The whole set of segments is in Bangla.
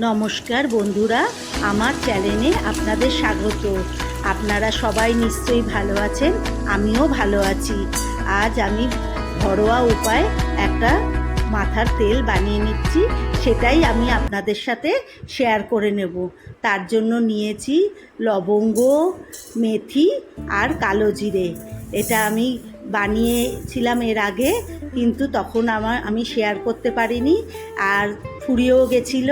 নমস্কার বন্ধুরা, আমার চ্যানেলে আপনাদের স্বাগত। আপনারা সবাই নিশ্চয়ই ভালো আছেন, আমিও ভালো আছি। আজ আমি ঘরোয়া উপায় একটা মাথার তেল বানিয়ে নিচ্ছি, সেটাই আমি আপনাদের সাথে শেয়ার করে নেব। তার জন্য নিয়েছি লবঙ্গ, মেথি আর কালো জিরে। এটা আমি বানিয়েছিলাম এর আগে, কিন্তু তখন আমার আমি শেয়ার করতে পারিনি। আর ফুরিয়েও গেছিল।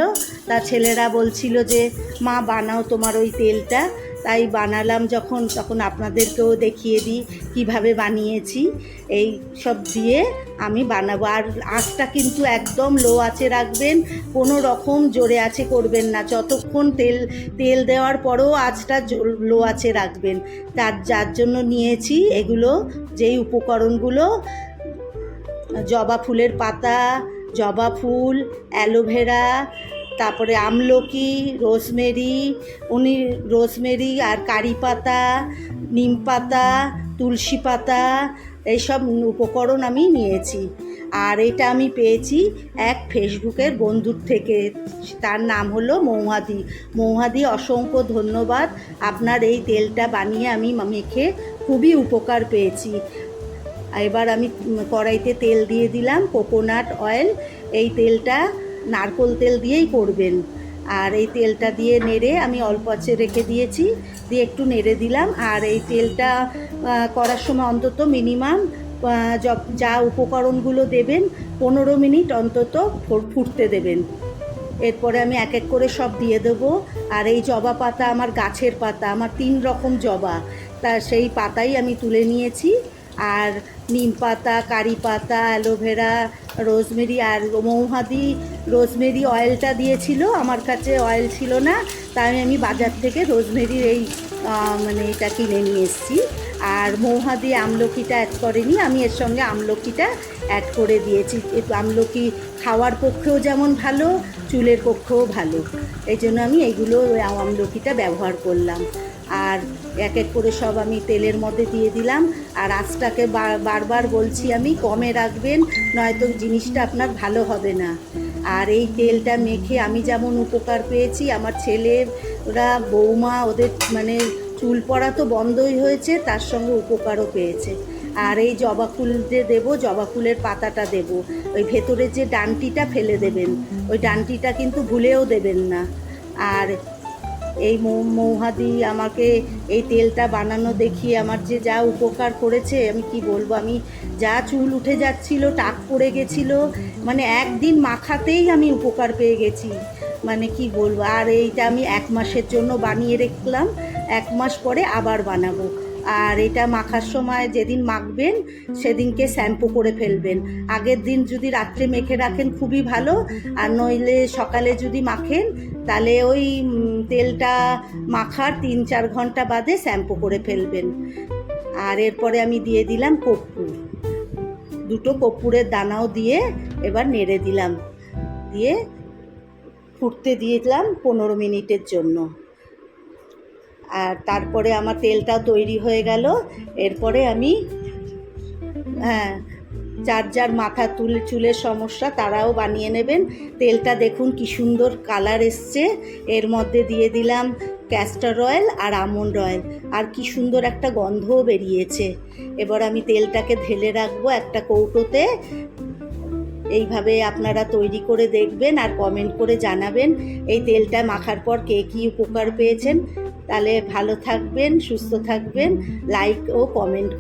তা ছেলেরা বলছিল যে, মা, বানাও তোমার ওই তেলটা। তাই বানালাম যখন, তখন আপনাদেরকেও দেখিয়ে দিই কীভাবে বানিয়েছি। এই সব দিয়ে আমি বানাবো। আর আঁচটা কিন্তু একদম লো আছে রাখবেন, কোনো রকম জোরে আছে করবেন না। যতক্ষণ তেল তেল দেওয়ার পরেও আঁচটা লো আছে রাখবেন। তার, যার জন্য নিয়েছি এগুলো, যেই উপকরণগুলো, জবা ফুলের পাতা জবা ফুল অ্যালোভেরা তারপরে আমলকি, রোজমেরি, উনি রোজমেরি আর কারি পাতা, নিম পাতা, তুলসী পাতা, এইসব উপকরণ আমি নিয়েছি। আর এটা আমি পেয়েছি এক ফেসবুকের বন্ধুর থেকে। তার নাম হলো মৌহাদি। মৌহাদি, অসংখ্য ধন্যবাদ। আপনার এই তেলটা বানিয়ে আমি মেখে খুবই উপকার পেয়েছি। এবার আমি কড়াইতে তেল দিয়ে দিলাম, কোকোনাট অয়েল। এই তেলটা নারকোল তেল দিয়েই করবেন। আর এই তেলটা দিয়ে নেড়ে আমি অল্প আছে রেখে দিয়েছি, দিয়ে একটু নেড়ে দিলাম। আর এই তেলটা করার সময় অন্তত মিনিমাম যা উপকরণগুলো দেবেন, পনেরো মিনিট অন্তত ফুটতে দেবেন। এরপরে আমি এক এক করে সব দিয়ে দেবো। আর এই জবা পাতা আমার গাছের পাতা, আমার তিন রকম জবা, তা সেই পাতাই আমি তুলে নিয়েছি। আর নিম পাতা, কারি পাতা অ্যালোভেরা রোজমেরি আর মৌহাদি রোজমেরি অয়েলটা দিয়েছিল। আমার কাছে অয়েল ছিল না, তাই আমি বাজার থেকে রোজমেরির এই মানে এটা কিনে নিয়ে এসেছি। আর মৌহাদি আমলকিটা অ্যাড করেনি, আমি এর সঙ্গে আমলকিটা অ্যাড করে দিয়েছি। আমলকি খাওয়ার পক্ষেও যেমন ভালো, চুলের পক্ষেও ভালো। এই জন্য আমি এইগুলো আমলকিটা ব্যবহার করলাম। আর এক এক করে সব আমি তেলের মধ্যে দিয়ে দিলাম। আর আঁচটাকে বারবার বলছি আমি, কমে রাখবেন, নয়তো জিনিসটা আপনার ভালো হবে না। আর এই তেলটা মেখে আমি যেমন উপকার পেয়েছি, আমার ছেলেরা, বৌমা, ওদের মানে চুল পড়া তো বন্ধই হয়েছে, তার সঙ্গে উপকারও পেয়েছে। আর এই জবা ফুল যে দেবো, জবা ফুলের পাতাটা দেব। ওই ভেতরের যে ডানটিটা ফেলে দেবেন, ওই ডানটিটা কিন্তু ভুলেও দেবেন না। আর এই মৌহাদি আমাকে এই তেলটা বানানো দেখিয়ে আমার যে যা উপকার করেছে, আমি কি বলব? আমি যা চুল উঠে যাচ্ছিল, টাক পড়ে গেছিল মানে একদিন মাখাতেই আমি উপকার পেয়ে গেছি। মানে কি বলব? আর এইটা আমি এক মাসের জন্য বানিয়ে রাখলাম, এক মাস পরে আবার বানাবো। আর এটা মাখার সময় যেদিন মাখবেন, সেদিনকে শ্যাম্পু করে ফেলবেন। আগের দিন যদি রাত্রে মেখে রাখেন খুবই ভালো, আর নইলে সকালে যদি মাখেন তাহলে ওই তেলটা মাখার তিন চার ঘণ্টা বাদে শ্যাম্পু করে ফেলবেন। আর এরপরে আমি দিয়ে দিলাম কর্পূর। দুটো কর্পূরের দানাও দিয়ে এবার নেড়ে দিলাম। দিয়ে ফুটতে দিয়েছিলাম পনেরো মিনিটের জন্য। আর তারপরে আমার তেলটা তৈরি হয়ে গেল। এরপরে আমি হ্যাঁ যার যার মাথা তুলে চুলের সমস্যা তারাও বানিয়ে নেবেন। তেলটা দেখুন কি সুন্দর কালার এসছে। এর মধ্যে দিয়ে দিলাম ক্যাস্টার অয়েল আর আমন্ড অয়েল আর কি সুন্দর একটা গন্ধও বেরিয়েছে। এবার আমি তেলটাকে ঢেলে রাখব একটা কৌটোতে। এইভাবে আপনারা তৈরি করে দেখবেন আর কমেন্ট করে জানাবেন এই তেলটা মাখার পর কে কী উপকার পেয়েছেন। তাহলে ভালো থাকবেন, সুস্থ থাকবেন লাইক ও কমেন্ট